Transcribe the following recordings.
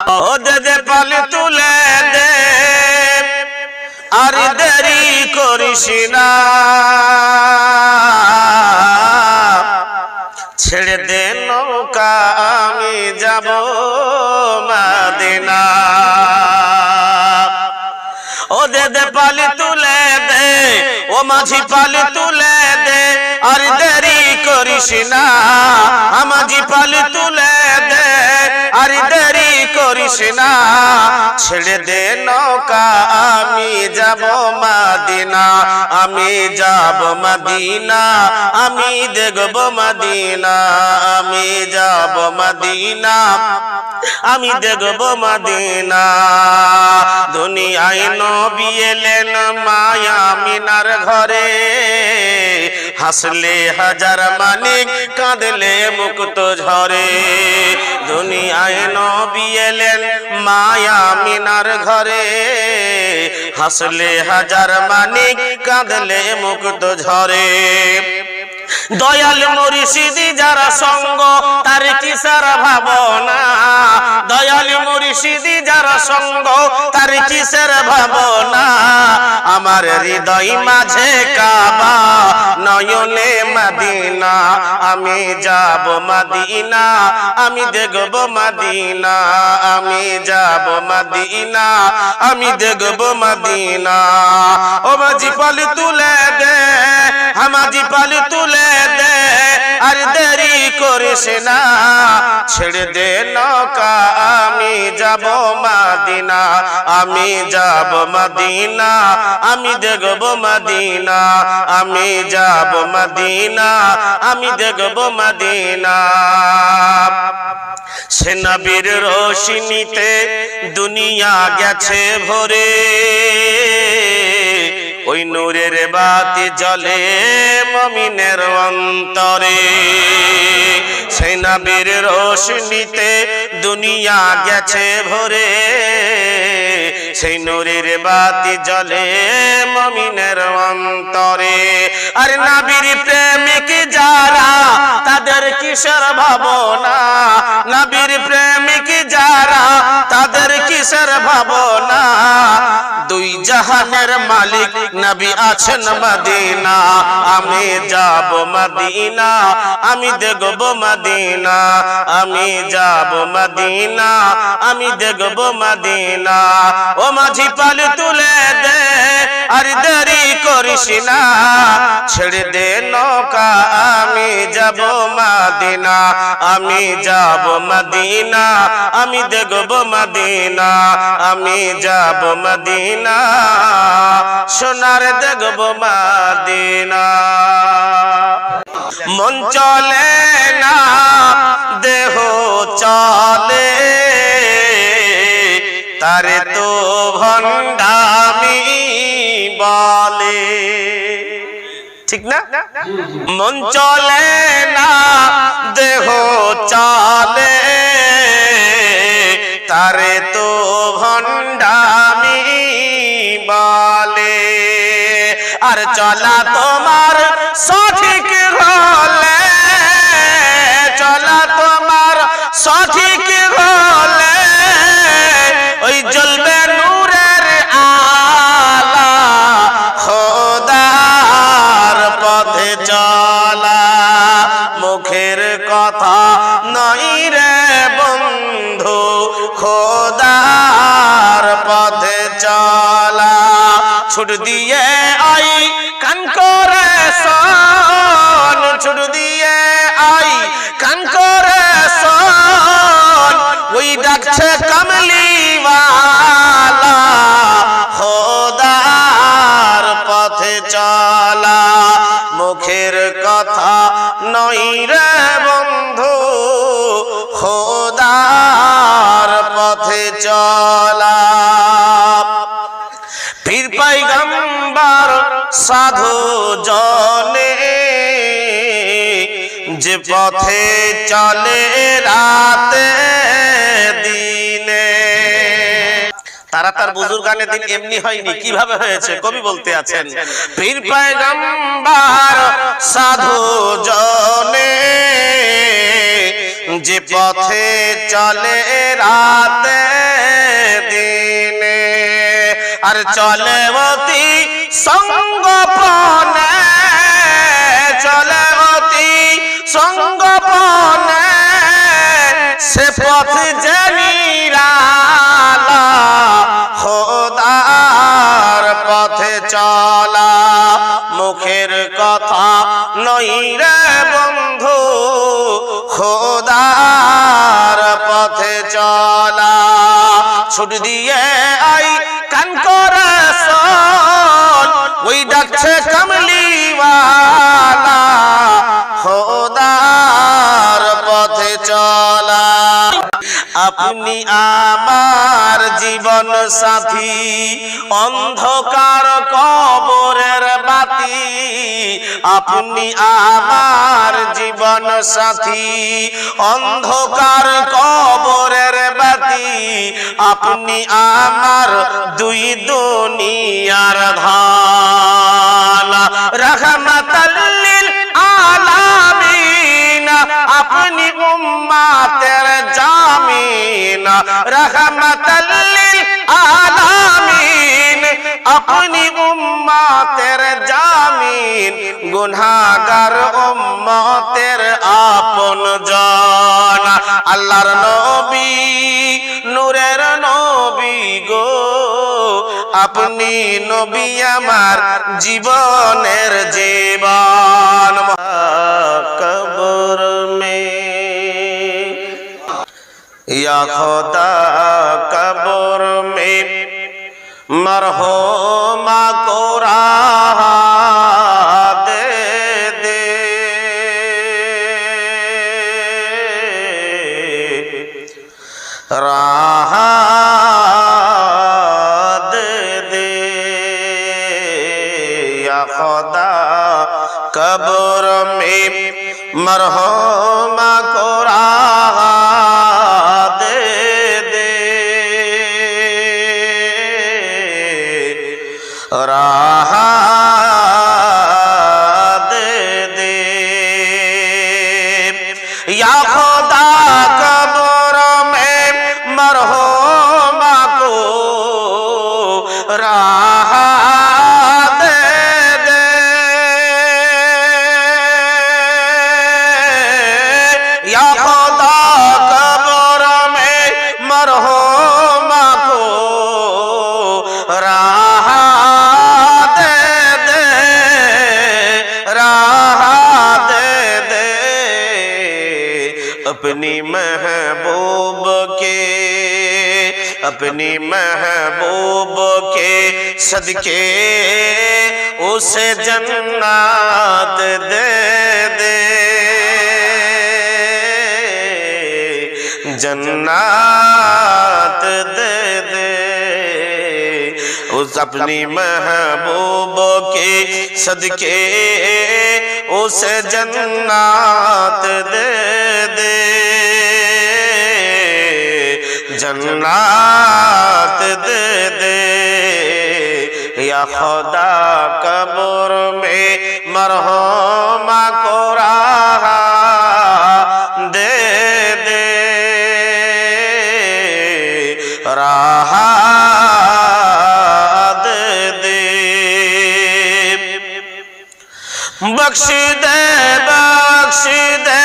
ও দে পালি তুলে দে। আর দেরি করিস না। ছেড়ে দে নৌকা, আমি যাব মাদিনা। ও দে দে পালি তুলে দে, ও মাঝি পালি তুলে দে। আর দেরি করিস না। আমাজি পালি তুলে করিস না, ছেড়ে দে নৌকা, আমি যাব মাদিনা, আমি যাব মাদিনা, আমি দেখব মাদিনা, আমি যাব মাদিনা, আমি দেখব মাদিনা। দুনিয়ায় নবী এলেন মায়া মিনার ঘরে হাসলে হাজার মানিক কাঁদলে মুক্ত ঝরে। দুনিয়ায় নবী এলেন মায়া মিনার ঘরে। হাসলে হাজার মানিক কাঁদলে মুক্ত ঝরে। দয়াল মুর্শিদি যারা সঙ্গ, তার কিসার ভাবনা? দয়াল মুর্শিদি যারা সঙ্গ, তার কিসের ভাবনা? আমার হৃদয় মাঝে কাবা, নয়নে মদিনা। আমি যাব মদিনা, আমি দেখব মদিনা। আমি যাব মদিনা, আমি দেখব মদিনা। ও মাঝি পালি তুলে দে হামাজি পালি তুলে দে, আর দেরি করিস না। ছেড়ে দে নৌকা, আমি যাব মাদিনা, আমি যাব মদিনা, আমি দেখব মদিনা, আমি যাব মদিনা, আমি দেখব মদিনা। সে নবীর রোশনীতে দুনিয়া গেছে ভরে। ওই নূরের বাতি জ্বলে মমিনের অন্তরে। সেই নবীর রোশনীতে দুনিয়া গেছে ভরে। সেই নূরের বাতি জ্বলে মমিনের অন্তরে। আর নবীর প্রেমিক যারা, তাদের কিসের ভাবনা? নবীর প্রেমিক যারা, তাদের কিসের ভাবনা? দুই জাহানের মালিক নবী আছেন মদিনা। আমি যাব মদিনা, আমি দেখব মদিনা। আমি যাব মদিনা, আমি দেখব মদিনা। ও মাঝি পাল তুলে দে, আর দেরি করিস না। ছেড়ে দে নৌকা, আমি যাব মদিনা। আমি যাব মদিনা, আমি দেখব মদিনা। আমি যাব মদিনা সোনার দেখব মদিনা। মন চলে না, দেহ চলে। তারে তো ভণ্ডামি বলে। ঠিক না? মন চলে না, দেহ চলে। তারে তো ভণ্ডামি বলে আর চলা তোমার সঠিক ছুট দিয়ে আই, কান করে সন, ছুট দিয়ে আই, কান করে সন। ওই ডাকছে কামলিওয়ালা, খোদার পথে চলা। মুখের কথা নই রে বন্ধু সাধু জনে, যে পথে চলে রাতে, দিনে। তারা তার বুজুর্গানের দিন এমনি হয়নি, কীভাবে হয়েছে, কবি বলতে আছেন। পীর পায়গাম্বার সাধু জনে, যে পথে চলে রাতে, দিনে। আর চলে অতি সঙ্গপনে চলে অতি সঙ্গপনে সে পথ জানিরালা খোদার পথে চলা, মুখের কথা নই রে বন্ধু, খোদার পথে চলা, ছুট দিয়ে আই কান করে আপনি আমার জীবন সাথী। অন্ধকার কবরের বাতি। আপনি আমার জীবন সাথী। অন্ধকার কবরের বাতি। আপনি আমার দুই দুনিয়ার ধান। রহমতাল্লিল আলামিন। আপনি উম্মাতের জামিন রহমতাল্লিল আলামিন আপনি উম্মাতের জামিন, গুনাহগার উম্মতের আপন জন। আল্লাহর নবী, নূরের নবী গো, আপনি নবী আমার জীবনের জীবন। কবর মে یا خدا قبر میں مرحوما کو راہ दे دے راہ دے دے یا خدا قبر میں مرحوما राह اپنی محبوب کے صدقے اسے جنات دے دے۔ جنات دے اس اپنی محبوب کے صدقے اسے جنات دے دے۔ जन्नत दे दे या खुदा कब्र में मरहुमा को राह दे दे राह दे दे बख्श दे बख्श दे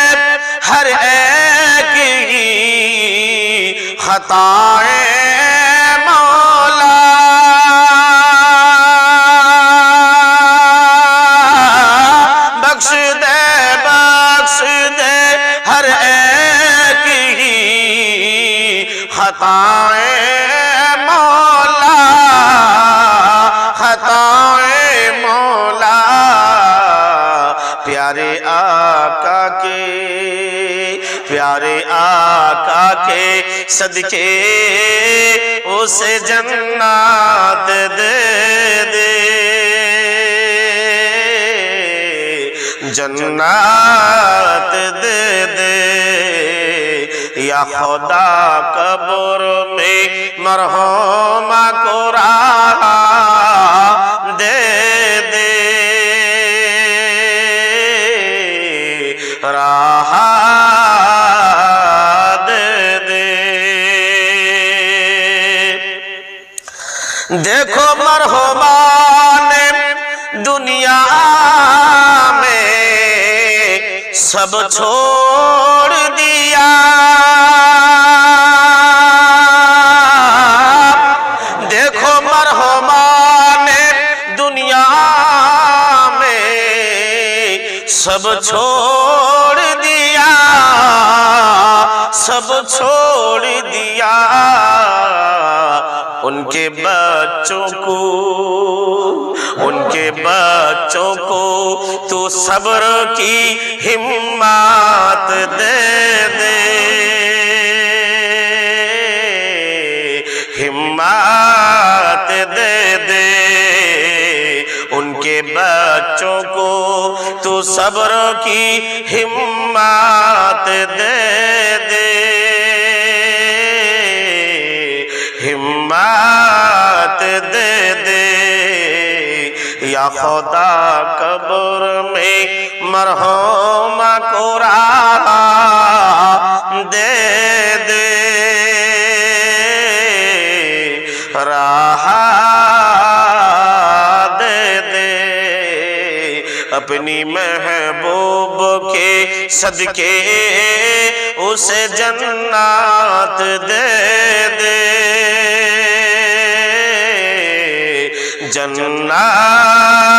हर खताएं صدقے اسے جنات دے دے۔ جنات دے دے۔ یا خدا قبر پہ مرحومہ کو راہ دے دے۔ راہ مرحبان دنیا میں سب چھوڑ دیا۔ دیکھو مرحبان دنیا میں سب چھوڑ دیا۔ سب چھوڑ دیا۔ ان کے بعد بچوں کو، ان کے بچوں کو تو صبر کی ہمات دے دے۔ ہمات دے دے۔ ان کے بچوں کو تو صبر کی ہمات خدا قبر میں مرحوم کو دے دے۔ راہا دے دے۔ اپنی محبوب کے صدقے اسے جنات دے دے۔ جنات